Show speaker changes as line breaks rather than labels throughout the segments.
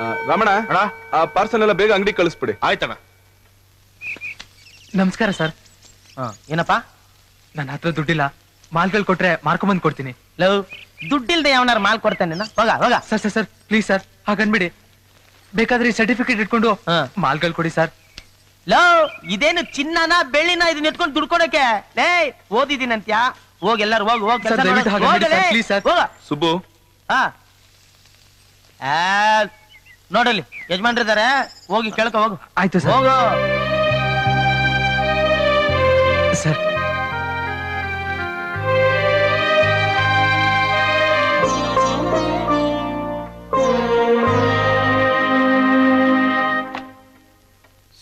ರಮಣ
ಅಣ್ಣ.
ಆ ಪಾರ್ಸಲ್ ಎಲ್ಲ ಬೇಗ ಅಂಗಡಿ ಕಳಿಸ್ಬಿಡಿ.
ಆಯ್ತಣ್ಣ.
ನಮಸ್ಕಾರ ಸರ್.
ಏನಪ್ಪ?
ನನ್ನ ಹತ್ರ ದುಡ್ಡಿಲ್ಲ. ಮಾಲ್ಗಳು ಕೊಟ್ರೆ ಮಾರ್ಕೊಂಬಂದ್ ಕೊಡ್ತೀನಿ.
ಲವ್ ದುಡ್ಡಿಲ್ದೆ ಯಾವನಾರು ಮಾಲ್ ಕೊಡ್ತಾನೆ ಹೋಗ ಹೋಗ.
Sir sir sir please sir ಹಾಗನ್ಬಿಡಿ. ಬೇಕಾದ್ರೆ ಈ ಸರ್ಟಿಫಿಕೇಟ್ ಇಟ್ಕೊಂಡು
ಹಾ.
ಮಾಲ್ಗಳು ಕೊಡಿ ಸರ್.
ಲವ್ ಇದೇನು ಚಿನ್ನನ ಬೆಳ್ಳಿನ ಇದನ್ನ ಇಟ್ಕೊಂಡು ದುಡ್ಕೊಡಕ್ಕೆ ಲೇ ಓದಿದೀನಂತ್ಯ ಹೋಗಿ ಎಲ್ಲಾರು ಹೋಗ್ ಹೋಗಿ.
ಸುಬ್ಬು.
ಹಾ. ಆ, ನೋಡಲಿ ಯಜಮಾನ್ರಿದ್ದಾರೆ. ಹೋಗಿ ಕೇಳ್ಕೊ ಹೋಗು.
ಆಯ್ತು ಸರ್.
ಹೋಗು.
ಸರ್.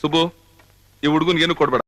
ಸುಬ್ಬು ಈ ಹುಡುಗನ್ಗೇನು ಕೊಡ್ಬೇಡ.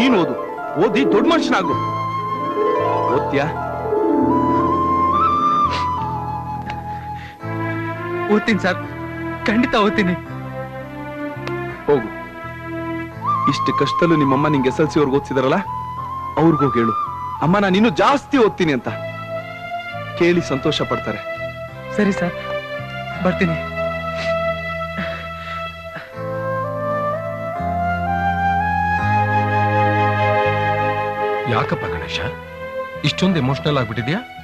ನೀನ್ ಓದು. ಓದಿ ದೊಡ್ಡ ಮನುಷ್ಯನಾಗು. ಓದ್ತ್ಯಾ?
ಓದ್ತೀನಿ ಸರ್. ಖಂಡಿತ ಓದ್ತೀನಿ.
ಹೋಗು. ಇಷ್ಟು ಕಷ್ಟದಲ್ಲೂ ನಿಮ್ಮಮ್ಮ ನಿಂಗೆ ಎಸ್ ಎಲ್ ಸಿ ಅವ್ರಿಗೆ ಓದ್ಸಿದಾರಲ್ಲ? ಅವ್ರಿಗೋಗಿ ಹೇಳು. ಅಮ್ಮ ನಾನು ಇನ್ನೂ ಜಾಸ್ತಿ ಓದ್ತೀನಿ ಅಂತ. ಕೇಳಿ ಸಂತೋಷ ಪಡ್ತಾರೆ.
ಸರಿ ಸರ್. ಬರ್ತೀನಿ.
ಯಾಕಪ್ಪ ಗಣೇಶ? ಇಷ್ಟೊಂದು ಎಮೋಷನಲ್ ಆಗ್ಬಿಟ್ಟಿದ್ಯಾ?